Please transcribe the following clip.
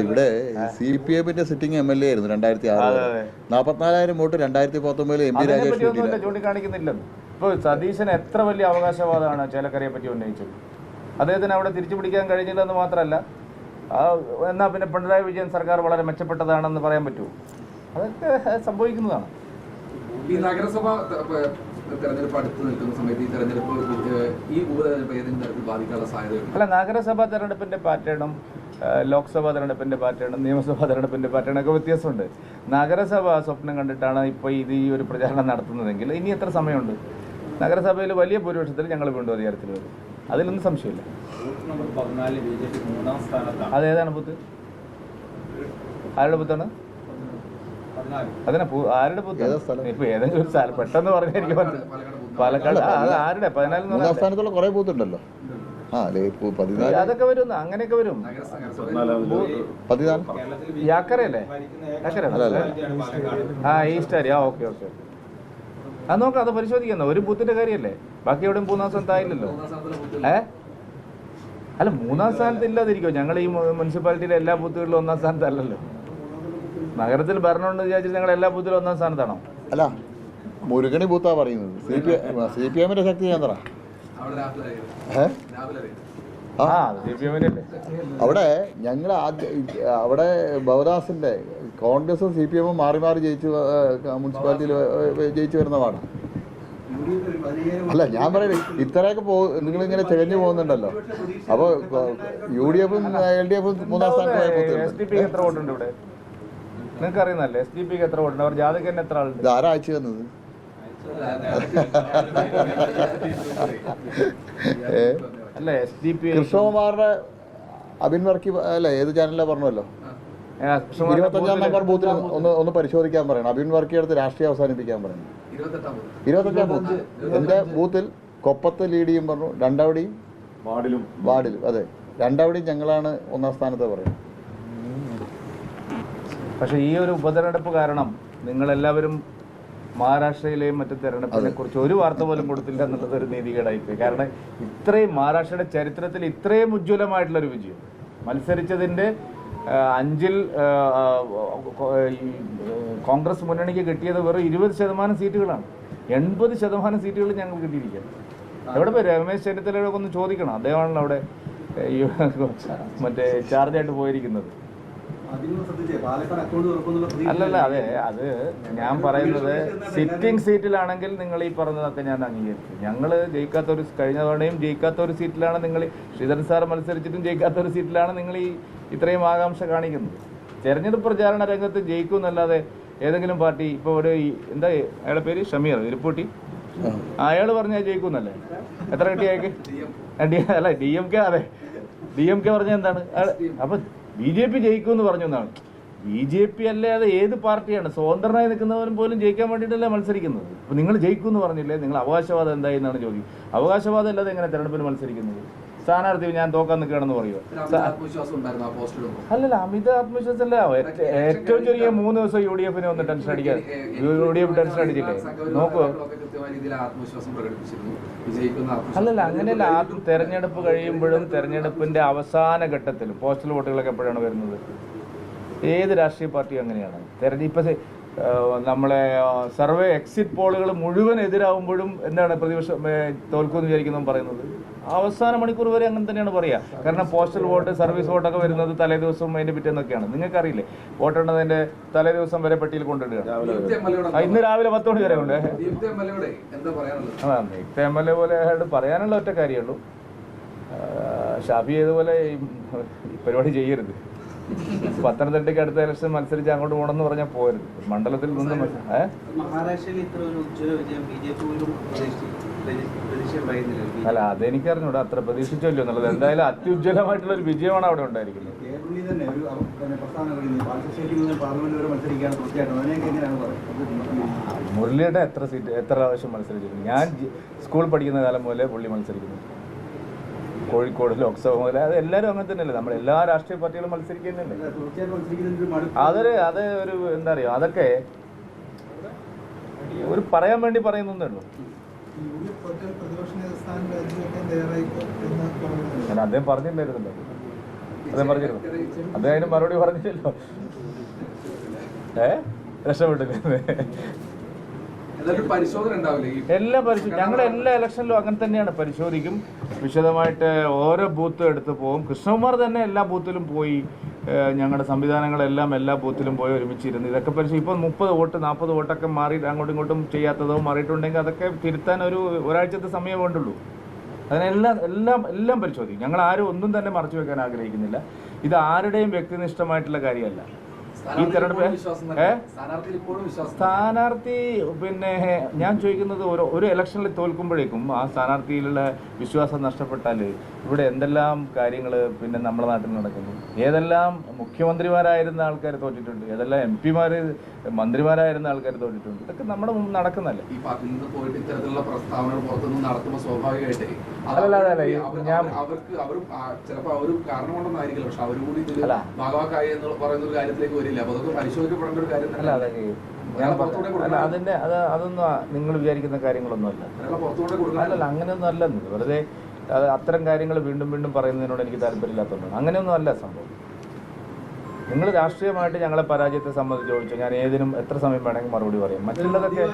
ഇവിടെ C P എമ്മിന്റെ sitting M L A ആയിരുന്നു രണ്ടായിരത്തി ആറ്. നാൽപ്പത്തിനാലായിരം വോട്ട് രണ്ടായിരത്തി പത്തൊമ്പതിൽ എം പി രാജേഷ് ഇപ്പൊ ചൂണ്ടിക്കാണിക്കുന്നില്ലെന്ന്. സതീശൻ എത്ര വലിയ അവകാശവാദമാണ് ചേലക്കരയെ പറ്റി ഉന്നയിച്ചത്. അദ്ദേഹത്തിന് അവിടെ തിരിച്ചു പിടിക്കാൻ കഴിഞ്ഞില്ലെന്ന് മാത്രമല്ല ആ, എന്നാ പിന്നെ പിണറായി വിജയൻ സർക്കാർ വളരെ മെച്ചപ്പെട്ടതാണെന്ന് പറയാൻ പറ്റുമോ? അതൊക്കെ സംഭവിക്കുന്നതാണ്. ഈ നഗരസഭ തെരഞ്ഞെടുപ്പ് അടുത്ത് നിൽക്കുന്ന സമയത്ത് ഈ തെരഞ്ഞെടുപ്പ് ഈ ഉപതെരഞ്ഞെടുപ്പ് ഏതെങ്കിലും തരത്തിൽ ബാധിക്കാനുള്ള സാധ്യതയുണ്ട്? അല്ല നഗരസഭാ തെരഞ്ഞെടുപ്പിന്റെ പാറ്റേണും ലോക്സഭാ തെരഞ്ഞെടുപ്പിന്റെ പാറ്റേണും നിയമസഭാ തെരഞ്ഞെടുപ്പിന്റെ പാറ്റേണൊക്കെ ഒക്കെ വ്യത്യാസമുണ്ട്. നഗരസഭ സ്വപ്നം കണ്ടിട്ടാണ് ഇപ്പോൾ ഇത് ഈ ഒരു പ്രചാരണം നടത്തുന്നതെങ്കിൽ ഇനി എത്ര സമയമുണ്ട്? നഗരസഭയിൽ വലിയ ഭൂരിപക്ഷത്തിൽ ഞങ്ങൾ വീണ്ടും അധികാരത്തിൽ വരും. അതിലൊന്നും സംശയമില്ല. നമ്പർ പതിനാല് ബി മൂന്നാം സ്ഥാനത്താണ്. അതേതാണ് ബുദ്ധ് ആരുടെ ബുദ്ധാണ് അതിനെ ആരുടെ ബുദ്ധി? ഇപ്പൊ ഏതെങ്കിലും ഒരു സ്ഥലം പെട്ടെന്ന് പറഞ്ഞാൽ എനിക്ക് മനസ്സിലായി. പാലക്കാട് ആരുടെ? പതിനാല് സ്ഥാനത്തുള്ള കുറെ ബൂത്ത് ഉണ്ടല്ലോ അതൊക്കെ വരും അങ്ങനെയൊക്കെ വരും. അല്ല. ആ ഓക്കെ ഓക്കെ അത് നോക്കാം അത് പരിശോധിക്കുന്ന. ഒരു ബൂത്തിന്റെ കാര്യല്ലേ ബാക്കി എവിടെയും മൂന്നാം സ്ഥാനത്തായില്ലല്ലോ. ആയില്ലല്ലോ ഏ? അല്ല മൂന്നാം സ്ഥാനത്ത് ഇല്ലാതിരിക്കോ ഞങ്ങൾ ഈ മുനിസിപ്പാലിറ്റിയിലെ എല്ലാ ബൂത്തുകളിലും ഒന്നാം സ്ഥാനത്തല്ലല്ലോ. നഗരത്തിൽ ഭരണമുണ്ടെന്ന് വിചാരിച്ചിട്ട് ഞങ്ങൾ എല്ലാ ബൂത്തിലും ഒന്നാം സ്ഥാനത്താണോ? അല്ല മുരുകണി ബൂത്താ പറയുന്നത്. സി പി സി പി എമ്മിന്റെ ശക്തി ഞാൻ അവിടെ. ഏ? ഞങ്ങൾ ആദ്യ അവിടെ ബവദാസിന്റെ കോൺഗ്രസും സി പി എമ്മും മാറി മാറി ജയിച്ചു മുനിസിപ്പാലിറ്റിയിൽ ജയിച്ചു വരുന്ന അല്ല ഞാൻ പറയുന്നത് ഇത്രയൊക്കെ പോ നിങ്ങളിങ്ങനെ തികഞ്ഞു പോകുന്നുണ്ടല്ലോ. അപ്പോൾ യു ഡി എഫും എൽ ഡി എഫും മൂന്നാം സ്ഥാനത്ത് നിങ്ങൾക്ക് അറിയുന്നല്ലേ എസ് ഡി പിക്ക് എത്ര വോട്ടുണ്ട് അവർ തന്നെ എത്ര ആളുണ്ട്? ഇത് ആരാ അയച്ചു തന്നത്? കൃഷ്ണകുമാറിന്റെ അബിൻ വർക്കി അല്ല ഏത് ചാനലിലാണ് പറഞ്ഞല്ലോ ഇരുപത്തഞ്ചാം നമ്പർ ബൂത്തിൽ ഒന്ന് ഒന്ന് പരിശോധിക്കാൻ പറയണം. അബിൻ വർക്കി എടുത്ത് രാഷ്ട്രീയം അവസാനിപ്പിക്കാൻ പറയണം. ഇരുപത്തഞ്ചാം ബൂത്ത്. എന്റെ ബൂത്തിൽ കൊപ്പത്ത് ലീഡ് ചെയ്യും പറഞ്ഞു. രണ്ടവിടെയും വാർഡിലും വാർഡിലും അതെ. രണ്ടവിടെയും ഞങ്ങളാണ് ഒന്നാം സ്ഥാനത്ത് പറയുന്നത്. പക്ഷെ ഈ ഒരു ഉപതെരഞ്ഞെടുപ്പ് കാരണം നിങ്ങളെല്ലാവരും മഹാരാഷ്ട്രയിലെയും മറ്റു തെരഞ്ഞെടുപ്പിനെ കുറിച്ച് ഒരു വാർത്ത പോലും കൊടുത്തില്ല എന്നുള്ളത് ഒരു നീതികേടായിപ്പോയി. കാരണം ഇത്രയും മഹാരാഷ്ട്രയുടെ ചരിത്രത്തിൽ ഇത്രയും ഉജ്ജ്വലമായിട്ടുള്ള ഒരു വിജയം. മത്സരിച്ചതിന്റെ അഞ്ചിൽ കോൺഗ്രസ് മുന്നണിക്ക് കിട്ടിയത് വെറും ഇരുപത് ശതമാനം സീറ്റുകളാണ്. എൺപത് ശതമാനം സീറ്റുകൾ ഞങ്ങൾ കിട്ടിയിരിക്കുകയാണ്. എവിടെ പോയി? രമേശ് ചെന്നിത്തലയോടൊക്കെ ഒന്ന് ചോദിക്കണം. അദ്ദേഹമാണല്ലോ അവിടെ മറ്റേ ചാർജായിട്ട് പോയിരിക്കുന്നത്. അല്ലല്ല അതെ അത് ഞാൻ പറയുന്നത് സിറ്റിംഗ് സീറ്റിലാണെങ്കിൽ നിങ്ങൾ ഈ പറഞ്ഞതൊക്കെ ഞാൻ അംഗീകരിച്ചു ഞങ്ങൾ ജയിക്കാത്ത ഒരു കഴിഞ്ഞ തവണയും ജയിക്കാത്ത ഒരു സീറ്റിലാണ് നിങ്ങൾ ശ്രീധരൻ സാർ മത്സരിച്ചിട്ടും ജയിക്കാത്ത ഒരു സീറ്റിലാണ് നിങ്ങൾ ഈ ഇത്രയും ആകാംക്ഷ കാണിക്കുന്നത്. തെരഞ്ഞെടുപ്പ് പ്രചാരണ രംഗത്ത് ജയിക്കും എന്നല്ലാതെ ഏതെങ്കിലും പാർട്ടി ഇപ്പോൾ ഒരു എന്താ അയാളുടെ പേര്? ഷമീർ ഇരിപ്പൂട്ടി അയാൾ പറഞ്ഞാൽ ജയിക്കുന്നല്ലേ എത്ര കിട്ടി അയാൾക്ക് അല്ല ഡി എം കെ അതെ. ഡി എം കെ പറഞ്ഞ എന്താണ്? അയാള്- അപ്പൊ ബി ജെ പി ജയിക്കുമെന്ന് പറഞ്ഞു എന്നാണ്. ബി ജെ പി അല്ലാതെ ഏത് പാർട്ടിയാണ്? സ്വതന്ത്രനായി നിൽക്കുന്നവരും പോലും ജയിക്കാൻ വേണ്ടിയിട്ടല്ലേ മത്സരിക്കുന്നത്? അപ്പോൾ നിങ്ങൾ ജയിക്കും എന്ന് പറഞ്ഞില്ലേ? നിങ്ങൾ അവകാശവാദം എന്തായി എന്നാണ് ചോദ്യം. അവകാശവാദം അല്ലാതെ എങ്ങനെ തെരഞ്ഞെടുപ്പിൽ മത്സരിക്കുന്നത്? സ്ഥാനാർത്ഥി ഞാൻ തോക്കാൻ നിൽക്കുകയാണെന്ന് പറയുമോ അല്ലല്ല അമിത ആത്മവിശ്വാസം അല്ല. ഏറ്റവും ചെറിയ മൂന്ന് ദിവസം യു ഡി എഫിനെ ഒന്ന് ടെൻഷൻ അടിക്കാൻ യു ഡി എഫ് ടെൻഷൻ അടിച്ചില്ലേ? നോക്കൂ. അല്ലല്ല അങ്ങനെയല്ല. ആ തെരഞ്ഞെടുപ്പ് കഴിയുമ്പോഴും തെരഞ്ഞെടുപ്പിന്റെ അവസാന ഘട്ടത്തിൽ പോസ്റ്റൽ വോട്ടുകളൊക്കെ എപ്പോഴാണ് വരുന്നത്? ഏത് രാഷ്ട്രീയ പാർട്ടിയും അങ്ങനെയാണ്. തെരഞ്ഞെടുപ്പ് നമ്മളെ സർവേ എക്സിറ്റ് പോളുകൾ മുഴുവൻ എതിരാകുമ്പോഴും എന്താണ് പ്രതിപക്ഷം തോൽക്കുമെന്ന് വിചാരിക്കുന്നു പറയുന്നത്? അവസാന മണിക്കൂർ വരെ അങ്ങനെ തന്നെയാണ് പറയുക കാരണം പോസ്റ്റൽ വോട്ട് സർവീസ് വോട്ടൊക്കെ വരുന്നത് തലേ ദിവസം അതിന്റെ പിറ്റേന്നൊക്കെയാണ്. നിങ്ങൾക്ക് അറിയില്ലേ വോട്ടെണ്ണതിന്റെ തലേ ദിവസം വരെ പട്ടിയിൽ കൊണ്ടിടുക ഇന്ന് രാവിലെ പത്ത് മണി വരെ ഉണ്ട്. എം എൽ എ പോലെ പറയാനുള്ള ഒറ്റ കാര്യമുള്ളൂ ഷാഫി ചെയ്തപോലെ പരിപാടി ചെയ്യരുത്. പത്തനംതിട്ടയ്ക്ക് അടുത്ത ഇലക്ഷൻ മത്സരിച്ച് അങ്ങോട്ട് പോകണമെന്ന് പറഞ്ഞാൽ പോരുത്. മണ്ഡലത്തിൽ നിന്ന് പോലും അല്ല അതെനിക്ക് അറിഞ്ഞൂടാ അത്ര പ്രതീക്ഷിച്ചല്ലോ എന്നുള്ളത്. എന്തായാലും അത്യുജ്വലമായിട്ടുള്ള ഒരു വിജയമാണ് അവിടെ ഉണ്ടായിരിക്കുന്നത്. മുരളിയുടെ എത്ര സീറ്റ് എത്ര പ്രാവശ്യം മത്സരിച്ചിട്ടുണ്ട് ഞാൻ സ്കൂൾ പഠിക്കുന്ന കാലം മുതലേ പുള്ളി മത്സരിക്കുന്നു. കോഴിക്കോട് ലോക്സഭ മുതൽ അത് എല്ലാവരും അങ്ങനെ തന്നെയല്ലേ? നമ്മൾ എല്ലാ രാഷ്ട്രീയ പാർട്ടികളും മത്സരിക്കുന്നില്ലേ അതൊരു അത് ഒരു എന്താ പറയുക അതൊക്കെ ഒരു പറയാൻ വേണ്ടി പറയുന്നേ ഉള്ളൂ. ഞാൻ അദ്ദേഹം പറഞ്ഞിട്ടുണ്ടായിരുന്നല്ലോ. അദ്ദേഹം പറഞ്ഞിരുന്നു. അദ്ദേഹം അതിന് മറുപടി പറഞ്ഞില്ലല്ലോ. ഏ? രക്ഷപ്പെട്ടില്ലേ എന്തായാലും പരിശോധന ഉണ്ടാവില്ലേ ഈ എല്ലാ പരിശോധന ഞങ്ങൾ എല്ലാ ഇലക്ഷനിലും അങ്ങനെ തന്നെയാണ് പരിശോധിക്കും. വിശദമായിട്ട് ഓരോ ബൂത്ത് എടുത്ത് പോകും കൃഷ്ണകുമാർ തന്നെ എല്ലാ ബൂത്തിലും പോയി ഞങ്ങളുടെ സംവിധാനങ്ങളെല്ലാം എല്ലാ ബൂത്തിലും പോയി ഒരുമിച്ചിരുന്നു. ഇതൊക്കെ പരിശോധിച്ച് ഇപ്പോൾ മുപ്പത് വോട്ട് നാൽപ്പത് വോട്ടൊക്കെ മാറി അങ്ങോട്ടും ഇങ്ങോട്ടും ചെയ്യാത്തതോ മാറിയിട്ടുണ്ടെങ്കിൽ അതൊക്കെ തിരുത്താൻ ഒരു ഒരാഴ്ചത്തെ സമയം വേണ്ടുള്ളൂ. അതിനെല്ലാം എല്ലാം എല്ലാം പരിശോധിക്കും. ഞങ്ങൾ ആരും ഒന്നും തന്നെ മറച്ചു വെക്കാൻ ആഗ്രഹിക്കുന്നില്ല. ഇത് ആരുടെയും വ്യക്തിനിഷ്ഠമായിട്ടുള്ള കാര്യമല്ല. ഈ തെരഞ്ഞെടുപ്പ് ഏ? സ്ഥാനാർത്ഥി പിന്നെ ഞാൻ ചോദിക്കുന്നത് ഒരു ഒരു ഇലക്ഷനിൽ തോൽക്കുമ്പോഴേക്കും ആ സ്ഥാനാർത്ഥിയിലുള്ള വിശ്വാസം നഷ്ടപ്പെട്ടാൽ ഇവിടെ എന്തെല്ലാം കാര്യങ്ങൾ പിന്നെ നമ്മുടെ നാട്ടിൽ നടക്കുന്നു? ഏതെല്ലാം മുഖ്യമന്ത്രിമാരായിരുന്ന ആൾക്കാർ തോറ്റിട്ടുണ്ട്? ഏതെല്ലാം എം പിമാർ മന്ത്രിമാരായിരുന്ന ആൾക്കാർ തോറ്റിട്ടുണ്ട്? ഇതൊക്കെ നമ്മുടെ മുമ്പ് നടക്കുന്നല്ലേ ഈ അവർ- ഞാൻ- അവർക്ക് അവർ ചിലപ്പോൾ അവർ കാരണം കൊണ്ടൊന്നായിരിക്കില്ല പക്ഷെ അവർ കൂടി അല്ല. ഭാഗവാക്കായി എന്ന് പറയുന്ന ഒരു കാര്യത്തിലേക്ക് വരില്ല. അല്ല അതൊക്കെ അല്ല അതിന്റെ അത്. അതൊന്നും നിങ്ങൾ വിചാരിക്കുന്ന കാര്യങ്ങളൊന്നുമല്ല. അല്ല അല്ലല്ല അങ്ങനെയൊന്നും അല്ലെന്ന് വെറുതെ അത് അത്തരം കാര്യങ്ങൾ വീണ്ടും വീണ്ടും പറയുന്നതിനോട് എനിക്ക് താല്പര്യമില്ലാത്തതുകൊണ്ടാണ്. അങ്ങനെയൊന്നും അല്ല സംഭവം. നിങ്ങൾ രാഷ്ട്രീയമായിട്ട് ഞങ്ങളെ പരാജയത്തെ സംബന്ധിച്ച് ചോദിച്ചു ഞാൻ ഏതിനും എത്ര സമയം വേണമെങ്കിൽ മറുപടി പറയും. മറ്റുള്ളതൊക്കെ